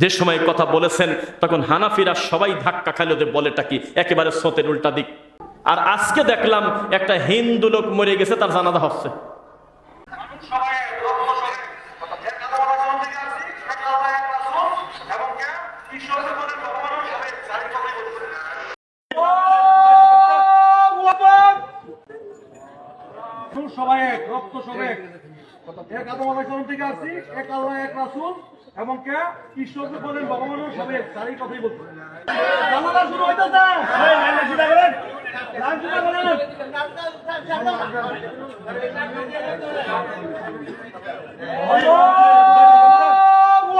যে সময় কথা বলেছেন, তখন হানাফিরা সবাই ধাক্কা খাইল যে বলেটা কি? একেবারে স্রোতের উল্টা দিক। আর আজকে দেখলাম একটা হিন্দু লোক মরে গেছে, তার জানাজা হচ্ছে। সবাই এক, রক্ত সবাই এক। আদম আলাইহিস থেকে আসি এক আল্লাহ, এক রাসূল। এবং কে? ঈশ্বর জীবনের ভগবান সবাই জারি কথাই জানালা শুরু হইতেছে।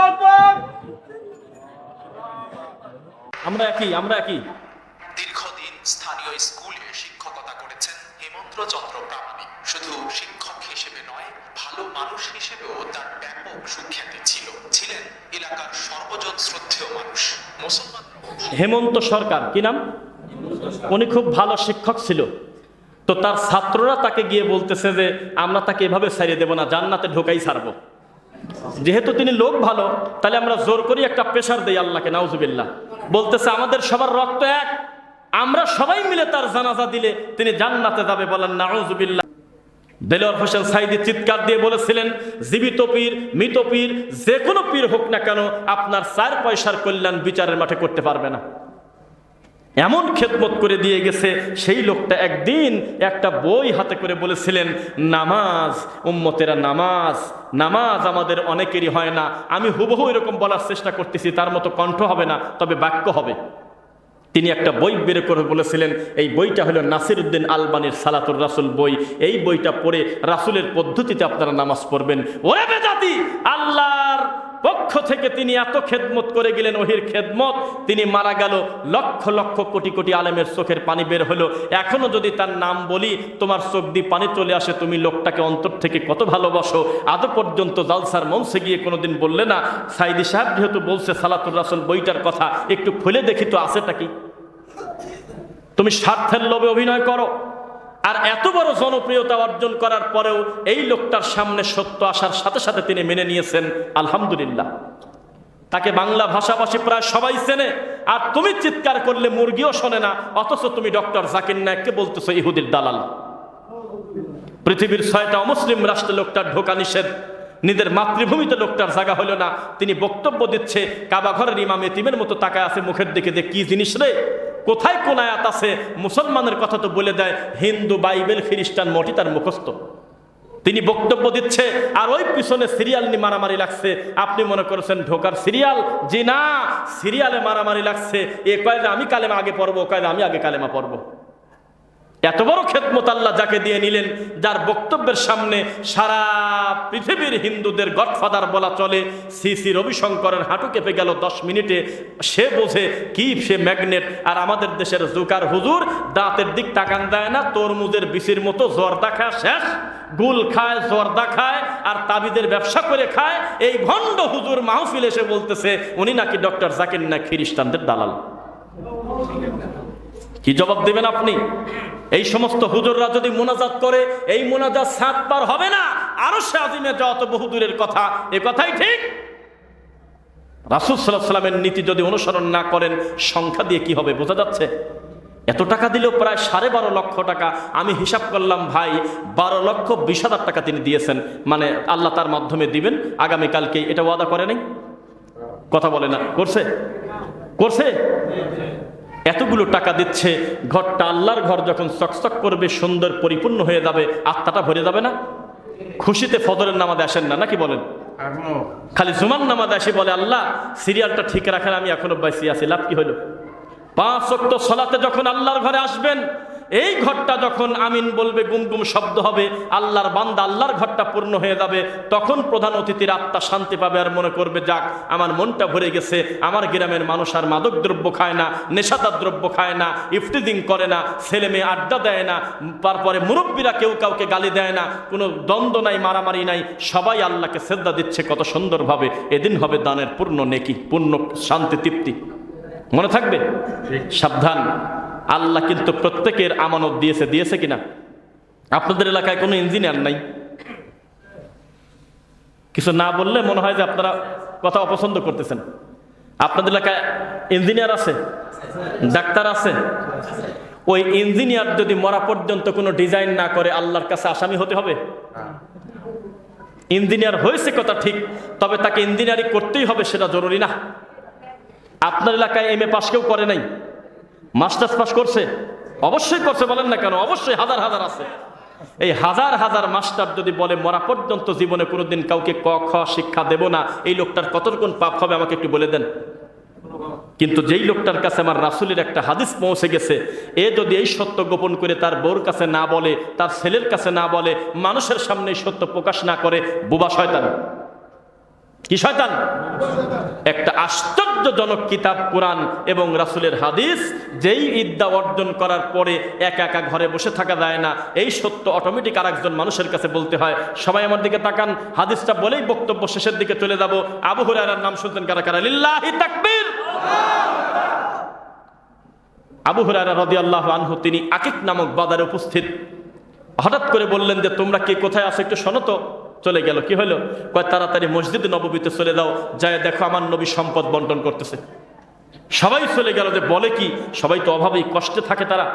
আকবার আমরা একই আমরা একই। দীর্ঘদিন স্থানীয় স্কুলে শিক্ষকতা করেছেন হেমন্ত্র চন্দ্র প্রামাণিক। শুধু শিক্ষক হিসেবে নয় ভালো মানুষ হিসেবেও তার ব্যাপক সুখ্যাতি। হেমন্ত সরকার, কি নাম? উনি খুব ভালো শিক্ষক ছিল। তো তার ছাত্ররা তাকে গিয়ে বলতেছে যে, আমরা তাকে এভাবে ছাড়িয়ে দেব না, জান্নাতে ঢোকাই ছাড়বো। যেহেতু তিনি লোক ভালো, তাহলে আমরা জোর করি একটা প্রেশার দেই আল্লাহকে, নাউজুবিল্লাহ। বলতেছে, আমাদের সবার রক্ত এক। আমরা সবাই মিলে তার জানাজা দিলে তিনি জান্নাতে যাবে বলেন, নাউজুবিল্লাহ। দেলোয়ার হোসেন সাইদি চিৎকার দিয়ে বলেছিলেন, জীবিত পীর, মৃত পীর, যে কোনো পীর হোক না কেন, আপনার চার পয়সার কল্যাণ বিচারের মাঠে করতে পারবে না। এমন খেদমত করে দিয়ে গেছে, সেই লোকটা একদিন একটা বই হাতে করে বলেছিলেন, নামাজ, উম্মতেরা নামাজ নামাজ আমাদের অনেকেরই হয় না, আমি হুবহু এরকম বলার চেষ্টা করতেছি, তার মতো কণ্ঠ হবে না, তবে বাক্য হবে। তিনি একটা বই বের করে বলেছিলেন, এই বইটা হলো নাসির উদ্দিন আলবানির সালাতুর রাসুল বই। এই বইটা পড়ে রাসুলের পদ্ধতিতে আপনারা নামাজ পড়বেন। ওরে বেদাতি, আল্লাহর পক্ষ থেকে তিনি এত খেদমত করে গেলেন ওহির খেদমত। তিনি মারা গেল, লক্ষ লক্ষ কোটি কোটি আলেমের চোখের পানি বের হলো। এখনও যদি তার নাম বলি, তোমার চোখ দিয়ে পানি চলে আসে, তুমি লোকটাকে অন্তর থেকে কত ভালোবাসো? আদৌ পর্যন্ত জালসার মঞ্চে গিয়ে কোনোদিন বললে না, সাইদি সাহেব যেহেতু বলছে সালাতুর রাসুল বইটার কথা, একটু খুলে দেখি তো আছেটা কি? তুমি স্বার্থের লোভে অভিনয় করো। আর এত বড় জনপ্রিয়তা অর্জন করার পরেও এই লোকটার সামনে সত্য আসার সাথে সাথে তিনি মেনে নিয়েছেন, আলহামদুলিল্লাহ। তাকে বাংলা ভাষাভাষী প্রায় সবাই চেনে, আর তুমি চিৎকার করলে মুরগিও শোনে না, অথচ তুমি ডক্টর জাকির নায়ককে বলতেছো ইহুদির দালাল। পৃথিবীর ছয়টা অমুসলিম রাষ্ট্রে লোকটার ঢোকা নিষেধ, নিজের মাতৃভূমিতে লোকটার জায়গা হলো না। তিনি বক্তব্য দিচ্ছে, কাবাঘরের ইমাম এতিমের মতো তাকায় আছে মুখের দিকে, যে কি জিনিস রে? কোথায় কোন আয়াত আছে? মুসলমানের কথা তো বলে দেয়, হিন্দু, বাইবেল, খ্রিস্টান মটি তার মুখস্থ। তিনি বক্তব্য দিচ্ছে, আর ওই পিছনে সিরিয়াল নিয়ে মারামারি লাগছে। আপনি মনে করেছেন ঢোকার সিরিয়াল? যে না, সিরিয়ালে মারামারি লাগছে। এ কয়েদা আমি কালেমা আগে পড়ব কয়েদা আমি আগে কালেমা পড়ব। এত বড় খেদমত আল্লাহ যাকে দিয়ে নিলেন, যার বক্তব্যের সামনে সারা পৃথিবীর হিন্দুদের গডফাদার বলা চলে শ্রী শ্রী রবিশঙ্করের হাঁটু কেঁপে গেল দশ মিনিটে। সে বোঝে কি সে ম্যাগনেট, আর আমাদের দেশের জুকার হুজুর দাঁতের দিক তাকান দেয় না, তরমুজের বিচির মতো জর্দা খায়, শেষ। গুল খায়, জর্দা খায়, আর তাবিদের ব্যবসা করে খায়। এই ভণ্ড হুজুর মাহফিল এসে বলতেছে, উনি নাকি ডক্টর জাকির না খ্রিস্টানদের দালাল। কি জবাব দেবেন আপনি? এই সমস্ত হুজুররা যদি মোনাজাত করে, এই মোনাজাত সাত পার হবে না। আরও সে আজিমে যত বহুদূরের কথা, এ কথাই ঠিক? রাসুল সাল্লাহ সাল্লামের নীতি যদি অনুসরণ না করেন, সংখ্যা দিয়ে কি হবে? বোঝা যাচ্ছে? এত টাকা দিলেও প্রায় সাড়ে বারো লক্ষ টাকা। আমি হিসাব করলাম, ভাই, বারো লক্ষ বিশ হাজার টাকা তিনি দিয়েছেন। মানে আল্লাহ তার মাধ্যমে দিবেন। আগামীকালকে এটা ওয়াদা করে নাই? কথা বলে না। করছে? করছে? এতগুলো টাকা দিচ্ছে, ঘরটা আল্লাহর ঘর যখন চকচক করবে, সুন্দর পরিপূর্ণ হয়ে যাবে, আত্মাটা ভরে যাবে না? খুশিতে ফদরের নামাজে আসেন না, নাকি বলেন? খালি জুমান নামাজ আসে বলে, আল্লাহ, সিরিয়ালটা ঠিক রাখেন, আমি এখনও বাইসি আছি। লাভ কি হইল পাঁচ অক্ট সলাতে যখন আল্লাহর ঘরে আসবেন এই ঘরটা যখন আমিন বলবে গুম গুম শব্দ হবে আল্লাহর বান্দা আল্লাহর ঘরটা পূর্ণ হয়ে যাবে তখন প্রধান অতিথির আত্মা শান্তি পাবে আর মনে করবে যাক আমার মনটা ভরে গেছে আমার গ্রামের মানুষ আর মাদক দ্রব্য খায় না নেশাদার দ্রব্য খায় না ইফটিজিং করে না ছেলে মেয়ে আড্ডা দেয় না তারপরে মুরব্বীরা কেউ কাউকে গালি দেয় না কোনো দ্বন্দ্ব নাই মারামারি নাই সবাই আল্লাহকে শ্রদ্ধা দিচ্ছে কত সুন্দরভাবে এদিন হবে দানের পূর্ণ নেকি পূর্ণ শান্তি তৃপ্তি। মনে থাকবে? সাবধান। আল্লাহ কিন্তু প্রত্যেকের আমানত দিয়েছে দিয়েছে কিনা? আপনাদের এলাকায় কোনো ইঞ্জিনিয়ার নাই। কিছু না বললে মনে হয় যে আপনারা কথা অপছন্দ করতেছেন। আপনাদের এলাকায় ইঞ্জিনিয়ার আছে, ডাক্তার আছে। ওই ইঞ্জিনিয়ার যদি মরা পর্যন্ত কোনো ডিজাইন না করে, আল্লাহর কাছে আসামি হতে হবে? ইঞ্জিনিয়ার হয়েছে কথা ঠিক, তবে তাকে ইঞ্জিনিয়ারিং করতেই হবে, সেটা জরুরি না। আপনার এলাকায় এম এ পাস কেউ করে নাই। মাস্টার্স পাস করছে? অবশ্যই করছে, বলেন না কেন? অবশ্যই হাজার হাজার আছে। এই হাজার হাজার মাস্টার যদি বলে, মরা পর্যন্ত জীবনে কোনোদিন কাউকে ক, খ শিক্ষা দেব না, এই লোকটার কতটুকুন পাপ হবে আমাকে একটু বলে দেন। কিন্তু যেই লোকটার কাছে আমার রাসুলের একটা হাদিস পৌঁছে গেছে, এ যদি এই সত্য গোপন করে তার বউর কাছে না বলে, তার ছেলের কাছে না বলে, মানুষের সামনে সত্য প্রকাশ না করে, বুবা শয়তান। কি শয়তান? একটা আশ্চর্যজনক কিতাব, কোরআন এবং রাসুলের হাদিস, যেই ইদ্যা অর্জন করার পরে একা একা ঘরে বসে থাকা যায় না। এই সত্য অটোমেটিক আর একজন মানুষের কাছে বলতে হয়, সবাই আমার দিকে তাকান, হাদিসটা বলেই বক্তব্য শেষের দিকে চলে যাব। আবু হুরায়রার নাম শুনতেন কারা কারা? লিল্লাহি তাকবীর! আবু হুরায়রা রাদিয়াল্লাহু আনহু, তিনি আকিক নামক বাজারে উপস্থিত। হঠাৎ করে বললেন যে, তোমরা কে? কোথায় আছো? একটু শোনো তো। চলে গেল। কি হলো? কয়, তাড়াতাড়ি মসজিদ নববীতে চলে দাও যায় দেখো আমার নবী সম্পদ বন্টন করতেছে। সবাই চলে গেল যে বলে কি? সবাই তো অভাবেই কষ্টে থাকে তারা।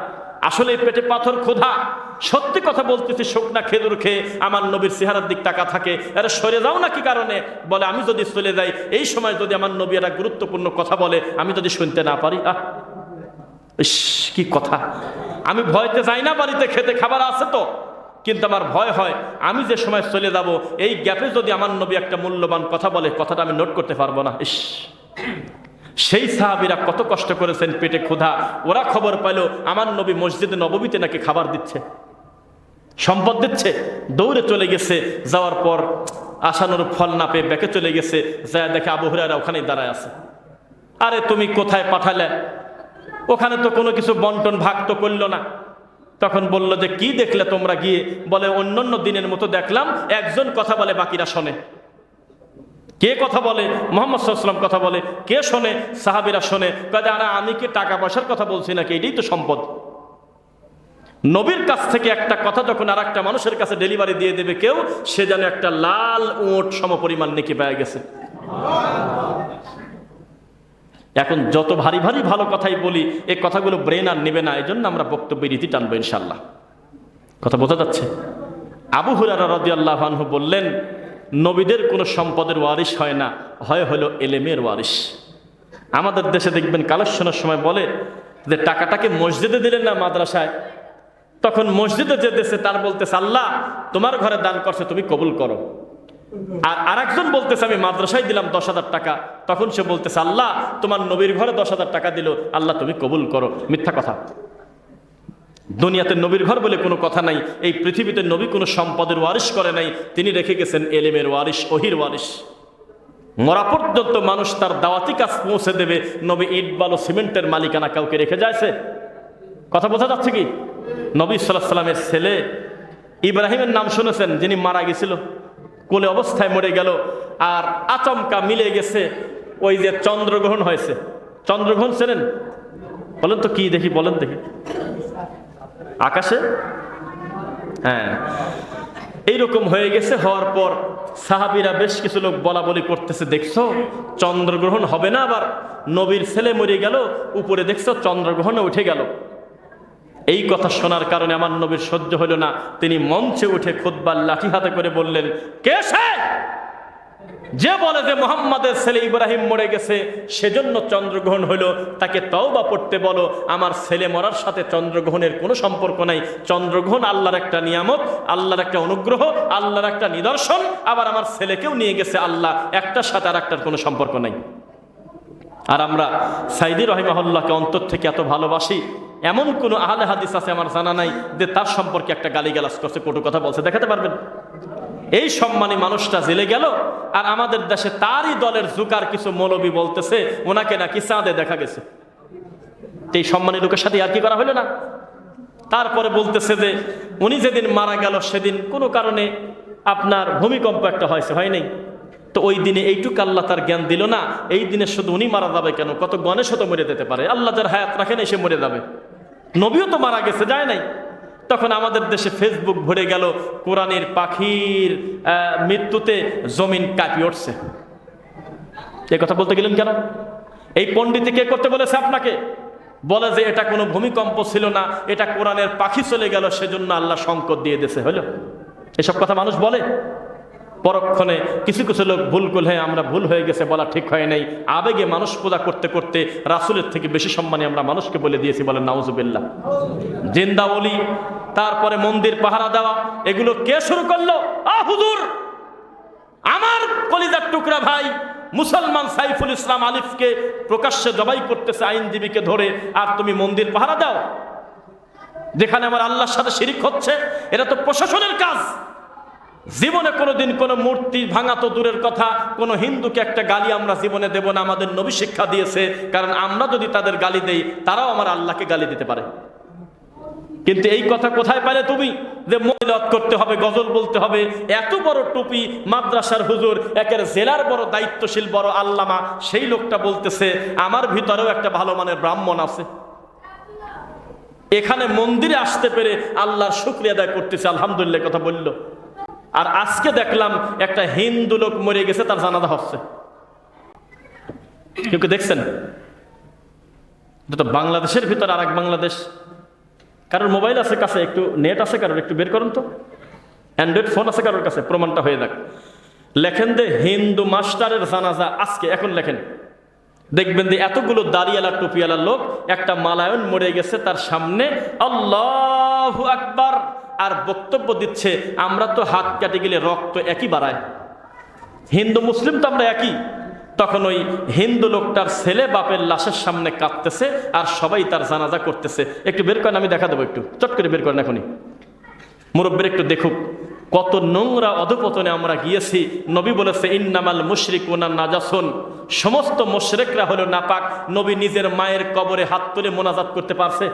আসলে পেটে পাথর ক্ষোধা সত্যি কথা বলতেছি শুকনা খেদুর খেয়ে আমার নবীর চেহারার দিক টাকা থাকে। এরা সরে যাও না কি কারণে? বলে, আমি যদি চলে যাই, এই সময় যদি আমার নবী একটা গুরুত্বপূর্ণ কথা বলে, আমি যদি শুনতে না পারি, আহ! কি কথা। আমি ভয়তে যাই না বাড়িতে, খেতে খাবার আছে তো। কিন্তু আমার ভয় হয়, আমি যে সময় চলে যাব, এই গ্যাপে যদি আমার নবী একটা মূল্যবান কথা বলে, কথাটা আমি নোট করতে পারব না। ইস! সেই সাহাবিরা কত কষ্ট করেছেন পেটে ক্ষুধা। ওরা খবর পাইলো, আমার নবী মসজিদে নবমীতে নাকি খাবার দিচ্ছে। সম্পদ দিচ্ছে, দৌড়ে চলে গেছে, যাওয়ার পর আসানোর ফল না পেয়ে ব্যাকে চলে গেছে যা দেখে আবু ওখানেই দাঁড়ায় আছে। আরে তুমি কোথায় পাঠালে? ওখানে তো কোনো কিছু বন্টন ভাগ তো করল না। তখন বলল যে, কি দেখলে তোমরা গিয়ে? বলে, অন্যান্য দিনের মতো দেখলাম, একজন কথা বলে, বাকিরা শোনে। কে কথা বলে? মোহাম্মদ সাল্লাম কথা বলে। কে শোনে? সাহাবিরা শোনে। কাজে আরে, আমি কি টাকা পয়সার কথা বলছি নাকি? এটাই তো সম্পদ। নবীর কাছ থেকে একটা কথা যখন আর একটা মানুষের কাছে ডেলিভারি দিয়ে দেবে কেউ, সে যেন একটা লাল উঁট সমপরিমাণ নেকি পেয়ে গেছে। এখন যত ভারী ভারী ভালো কথাই বলি এই কথাগুলো ব্রেন আর নেবে না এই জন্য আমরা বক্তব্যের রীতি টানবো ইনশাল্লাহ কথা বোঝা যাচ্ছে? আবু হুরারা রদি আনহু বললেন, নবীদের কোনো সম্পদের ওয়ারিশ হয় না, হয় হলো এলেমের ওয়ারিশ। আমাদের দেশে দেখবেন কালেকশনের সময় বলে যে টাকাটাকে মসজিদে দিলেন না মাদ্রাসায়, তখন মসজিদে যে দেশে তার বলতেছে, আল্লাহ, তোমার ঘরে দান করছে, তুমি কবুল করো। আর আরেকজন বলতেছে, আমি মাদ্রাসায় দিলাম দশ হাজার টাকা। তখন সে বলতেছে, আল্লাহ, তোমার নবীর ঘরে দশ হাজার টাকা দিল। আল্লাহ, তুমি কবুল করো। মিথ্যা কথা। দুনিয়াতে নবীর ঘর বলে কোনো কথা নাই। এই পৃথিবীতে নবী কোনো সম্পদের ওয়ারিশ করে নাই। তিনি রেখে গেছেন এলেমের ওয়ারিশ, ওহির ওয়ারিশ। মরা পর্যন্ত মানুষ তার দাওয়াতি কাজ পৌঁছে দেবে। নবী ইট, বালো, সিমেন্টের মালিকানা কাউকে রেখে যায়ছে? কথা বোঝা যাচ্ছে কি? নবী সাল্লাহ সাল্লামের ছেলে ইব্রাহিমের নাম শুনেছেন, যিনি মারা গেছিল। কোলে অবস্থায় মরে গেল, আর আচমকা মিলে গেছে ওই যে চন্দ্রগ্রহণ হয়েছে। চন্দ্রগ্রহণ চেনেন? বলেন তো কি দেখি, বলেন দেখি। আকাশে? হ্যাঁ। এইরকম হয়ে গেছে, হওয়ার পর সাহাবিরা বেশ কিছু লোক বলা বলি করতেছে, দেখছ? চন্দ্রগ্রহণ হবে না আবার, নবীর ছেলে মরে গেল, উপরে দেখছ চন্দ্রগ্রহণে উঠে গেল। এই কথা শোনার কারণে আমার নবীর সহ্য হলো না। তিনি মঞ্চে উঠে খুদ্বার লাঠি হাতে করে বললেন, কে সে? যে বলে যে মোহাম্মদের ছেলে ইব্রাহিম মরে গেছে, সেজন্য চন্দ্রগ্রহণ হলো। তাকে তওবা পড়তে বলো, আমার ছেলে মরার সাথে চন্দ্রগ্রহণের কোনো সম্পর্ক নাই। চন্দ্রগ্রহণ আল্লাহর একটা নিয়ামত, আল্লাহর একটা অনুগ্রহ, আল্লাহর একটা নিদর্শন। আবার আমার ছেলেকেও নিয়ে গেছে আল্লাহ, একটার সাথে আর একটার কোনো সম্পর্ক নাই। আর আমরা সাইদি রহিমাহুল্লাহকে অন্তর থেকে এত ভালোবাসি এমন কোন আহলে হাদিস আছে আমার জানা নাই যে তার সম্পর্কে একটা গালিগালাজ করছে, কটু কথা বলছে। দেখাতে পারবেন? এই সম্মানী মানুষটা জেলে গেল আর আমাদের দেশে তারই দলের জুকার কিছু মৌলবী বলতেছে, ওনাকে নাকি চাঁদে দেখা গেছে। এই সম্মানী লোকের সাথে আর কি করা হলো না? তারপরে বলতেছে যে উনি যেদিন মারা গেল সেদিন কোনো কারণে আপনার ভূমিকম্প একটা হয়েছে, হয় নাই? তো ওই দিনে এইটুকু আল্লাহ তার জ্ঞান দিল না, এই দিনে শুধু উনি মারা যাবে কেন? কত গণেশ তো মরে যেতে পারে। আল্লাহ যার হায়াত রাখেন, এসে মরে যাবে। নবীও তো মারা গেছে, যায় নাই। তখন আমাদের দেশে ফেসবুক ভরে গেল, কোরআনের পাখির মৃত্যুতে জমিন কাঁপিয়ে উঠছে। এ কথা বলতে গেলেন কেন? এই পণ্ডিতি কে করতে বলেছে আপনাকে? বলে যে এটা কোনো ভূমিকম্প ছিল না, এটা কোরআনের পাখি চলে গেল, সেজন্য আল্লাহ সংকট দিয়ে দিয়েছে, হলো। এসব কথা মানুষ বলে। পরক্ষণে কিছু কিছু লোক ভুল করলে আমরা ভুল হয়ে গেছে বলা ঠিক হয় নাই। আবেগে মানুষ পূজা করতে করতে রাসুলের থেকে বেশি সম্মানে আমরা মানুষকে বলে দিয়েছি বলে নাউজুবিল্লাহ। জিন্দা বলি তারপরে মন্দির পাহারা দেওয়া, এগুলো কে শুরু করল? আ হুজুর! আমার কলিজার টুকরা ভাই মুসলমান সাইফুল ইসলাম আলিফকে প্রকাশ্যে জবাই করতেছে আইনজীবীকে ধরে, আর তুমি মন্দির পাহারা দাও। যেখানে আমার আল্লাহর সাথে শিরিক হচ্ছে, এটা তো প্রশাসনের কাজ। জীবনে কোনোদিন কোনো মূর্তি ভাঙা তো দূরের কথা, কোনো হিন্দুকে একটা গালি আমরা জীবনে দেব না, আমাদের নবী শিক্ষা দিয়েছে। কারণ আমরা যদি তাদের গালি দেই, তারাও আমার আল্লাহকে গালি দিতে পারে। কিন্তু এই কথা কোথায় পালে তুমি? যে মহিলত করতে হবে, গজল বলতে হবে, এত বড় টুপি, মাদ্রাসার হুজুর, একের জেলার বড় দায়িত্বশীল বড় আল্লামা, সেই লোকটা বলতেছে, আমার ভিতরেও একটা ভালো মানের ব্রাহ্মণ আছে। এখানে মন্দিরে আসতে পেরে আল্লাহর শুক্রিয়া আদায় করতেছে। আলহামদুলিল্লাহ কথা বলল। আর আজকে দেখলাম একটা হিন্দু লোক মরে গেছে, তার জানাজা হচ্ছে। কেউ কি দেখছেন? বাংলাদেশের ভিতর আর এক বাংলাদেশ। কারোর মোবাইল আছে কাছে, একটু নেট আছে কারোর, একটু বের করুন তো। অ্যান্ড্রয়েড ফোন আছে কারোর কাছে, প্রমাণটা হয়ে যাক। লেখেন দে, হিন্দু মাস্টারের জানাজা আজকে, এখন লেখেন। দেখবেন যে এতগুলো দাড়িয়ালা টুপিয়ালা লোক, একটা মালায়ন মরে গেছে তার সামনে। আল্লাহ আকবার। আর বক্তব্য দিচ্ছে, আমরা তো হাত কাটে গেলে রক্ত একই বাড়ায়। হিন্দু, মুসলিম তো আমরা একই। তখন ওই হিন্দু লোকটার ছেলে বাপের লাশের সামনে কাঁদতেছে আর সবাই তার জানাজা করতেছে। একটু বের করেন, আমি দেখা দেবো একটু। চট করে বের করেন এখনই। মুরব্বের একটু দেখুক। কত নোংরা অধপতনে আমরা গিয়েছি। নবী বলেছে, ইন্নামাল মুশরিক ওনার নাজাসন। সমস্ত মুশরেকরা হলো নাপাক। নবী নিজের মায়ের কবরে হাত তুলে মোনাজাত করতে পারছে।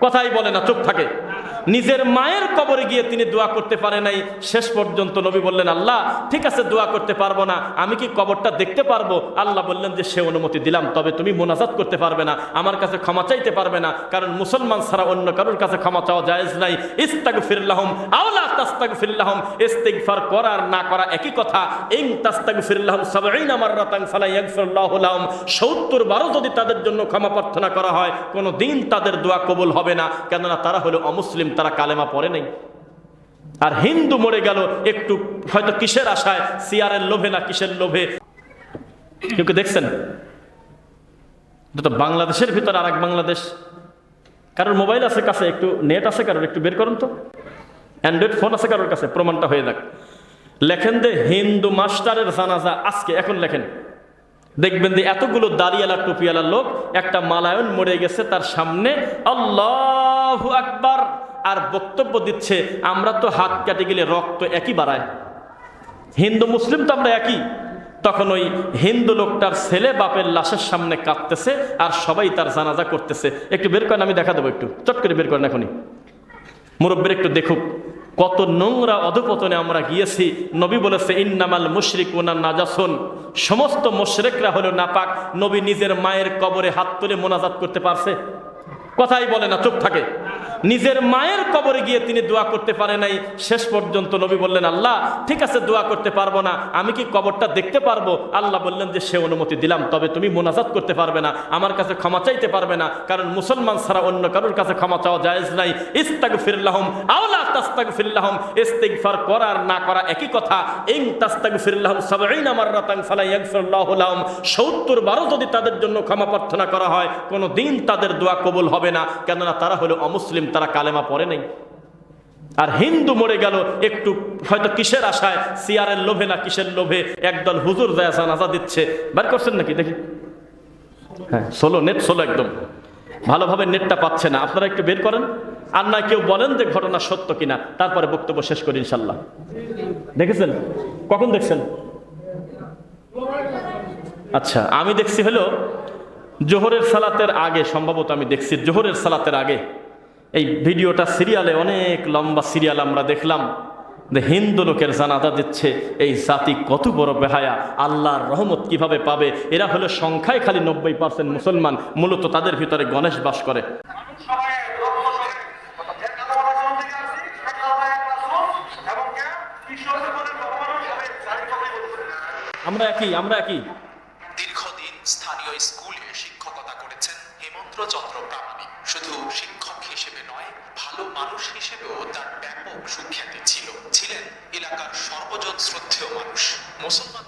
কথাই বলে না, চুপ থাকে। নিজের মায়ের কবরে গিয়ে তিনি দোয়া করতে পারে নাই। শেষ পর্যন্ত নবী বললেন, আল্লাহ, ঠিক আছে, দোয়া করতে পারব না। আমি কি কবরটা দেখতে পারব? আল্লাহ বললেন যে, সে অনুমতি দিলাম, তবে তুমি মোনাজাত করতে পারবে না। আমার কাছে ক্ষমা চাইতে পারবে না, কারণ মুসলমান ছাড়া অন্য কারোর কাছে ক্ষমা চাওয়া জায়েজ নাই। ইস্তাগ ফিরলাহম আওলা তাস্তাগ ফিরলাহম ইস্তিগফার করার না করা একই কথা। ইং তাস্তাগ ফিরলাহম সাবঈনা মাররাতান ফালা ইয়াগফিরুল্লাহু লাহুম। 70 বারও যদি তাদের জন্য ক্ষমা প্রার্থনা করা হয়, কোনো দিন তাদের দোয়া কবুল হবে না। কেননা তারা হলো অমুসলিম তারা কালেমা পড়ে নেই। আর হিন্দু মরে গেল একটু, হয়তো কিসের আশায়, সিয়ারের লোভে না কিসের লোভে। কেউ দেখছেন? বাংলাদেশের ভিতর আর এক বাংলাদেশ। কারোর মোবাইল আছে কাছে, একটু নেট আছে কারোর, একটু বের করুন তো। অ্যান্ড্রয়েড ফোন আছে কারোর কাছে, প্রমাণটা হয়ে যাক। লেখেন দে, হিন্দু মাস্টারের জানাজা আজকে, এখন লেখেন। দেখবেন যে এতগুলো দাড়িয়ালা টুপিয়ালা লোক, একটা মালায়ন মরে গেছে তার সামনে। আল্লাহ আকবার। আর বক্তব্য দিচ্ছে, আমরা তো হাত কাটে গেলে রক্ত একই বাড়ায়। হিন্দু, মুসলিম তো আমরা একই। তখন ওই হিন্দু লোকটার ছেলে বাপের লাশের সামনে কাঁদতেছে আর সবাই তার জানাজা করতেছে। একটু বের করেন, আমি দেখা দেবো একটু। চট করে বের করেন এখনই। মুরব্বীর একটু দেখুক। কত নোংরা অধপতনে আমরা গিয়েছি। নবী বলেছে, ইন্নামাল মুশরিক ওনা নাজাসন। সমস্ত মুশরেকরা হলো নাপাক। নবী নিজের মায়ের কবরে হাত তুলে মোনাজাত করতে পারছে। কথাই বলে না, চুপ থাকে। নিজের মায়ের কবরে গিয়ে তিনি দোয়া করতে পারে নাই। শেষ পর্যন্ত নবী বললেন, আল্লাহ, ঠিক আছে, দোয়া করতে পারব না। আমি কি কবরটা দেখতে পারব? আল্লাহ বললেন যে, সে অনুমতি দিলাম, তবে তুমি মোনাজাত করতে পারবে না। আমার কাছে ক্ষমা চাইতে পারবে না, কারণ মুসলমান ছাড়া অন্য কারোর কাছে ক্ষমা চাওয়া জায়েজ নাই। ইস্তাগ ফিরলাহম আওলা তাস্তাগ ফিরলাহম ইস্তিগফার করার না করা একই কথা। ইং তাস্তাগ ফিরলাহম সাবঈনা মাররাতান ফালা ইয়াগফিরুল্লাহু লাহুম। 70 বারও যদি তাদের জন্য ক্ষমা প্রার্থনা করা হয়, কোনো দিন তাদের দোয়া কবুল হবে না। কেননা তারা হলো অমুসলিম তারা কালেমা পড়ে নাই। আর হিন্দু মরে গেল, একটু হয়তো কিসের আশায়, সিয়ারের লোভে না কিসের লোভে, একদল হুজুর যায় জানাজা দিচ্ছে। বার করছেন নাকি? দেখি। হ্যাঁ সোলো নেট সোলো একদম। ভালোভাবে নেটটা পাচ্ছে না। আপনারা একটু বের করেন। আর না কেউ বলেন যে ঘটনা সত্য কিনা। তারপরে বক্তব্য শেষ করি ইনশাল্লাহ দেখেছেন? কখন দেখছেন? আচ্ছা আমি দেখছি হলো, জোহরের সালাতের আগে, সম্ভবত আমি দেখছি জোহরের সালাতের আগে। এই ভিডিওটা সিরিয়ালে অনেক লম্বা সিরিয়াল আমরা দেখলাম। যে হিন্দু লোকের জানাজা দিচ্ছে, এই জাতি কত বড় বেহায়া, আল্লাহর রহমত কীভাবে পাবে? এরা হলো সংখ্যায় খালি নব্বই পার্সেন্ট মুসলমান, মূলত তাদের ভিতরে গণেশ বাস করে। আমরা একই আমরা একই। স্থানীয় স্কুলে শিক্ষকতা করেছেন হেমন্ত্র চন্দ্র প্রামাণিক। শুধু শিক্ষক হিসেবে নয়, ভালো মানুষ হিসেবেও তার ব্যাপক সুখ্যাতি ছিল। ছিলেন এলাকার সর্বজন শ্রদ্ধেয় মানুষ। মুসলমান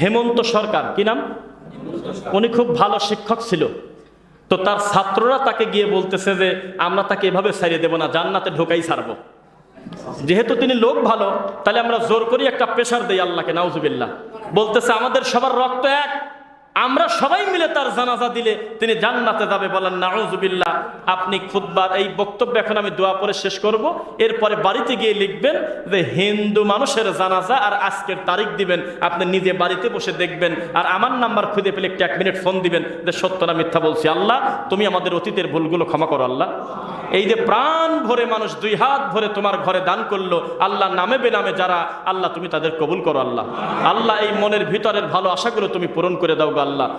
হেমন্ত সরকার, কি নাম? উনি খুব ভালো শিক্ষক ছিল। তো তার ছাত্ররা তাকে গিয়ে বলতেছে যে, আমরা তাকে এভাবে ছাড়িয়ে দেবো না, জান্নাতে ঢোকাই ছাড়বো। যেহেতু তিনি লোক ভালো, তাহলে আমরা জোর করি একটা প্রেশার দেই আল্লাহকে, নাউজুবিল্লাহ। বলতেছে, আমাদের সবার রক্ত এক আমরা সবাই মিলে তার জানাজা দিলে তিনি জান্নাতে যাবে বলেন, নাউজুবিল্লাহ, আপনি খুদবার এই বক্তব্য এখন আমি দোয়া পরে শেষ করব। এরপরে বাড়িতে গিয়ে লিখবেন যে, হিন্দু মানুষের জানাজা আর আজকের তারিখ দিবেন। আপনি নিজে বাড়িতে বসে দেখবেন। আর আমার নাম্বার খুঁজে পেলে একটু এক মিনিট ফোন দিবেন যে, সত্য না মিথ্যা বলছি আল্লাহ, তুমি আমাদের অতীতের ভুলগুলো ক্ষমা করো আল্লাহ। এই যে প্রাণ ভরে মানুষ দুই হাত ভরে তোমার ঘরে দান করল, আল্লাহ নামে বেনামে যারা, আল্লাহ তুমি তাদের কবুল করো আল্লাহ। আল্লাহ এই মনের ভিতরের ভালো আশাগুলো তুমি পূরণ করে দাও গো আল্লাহ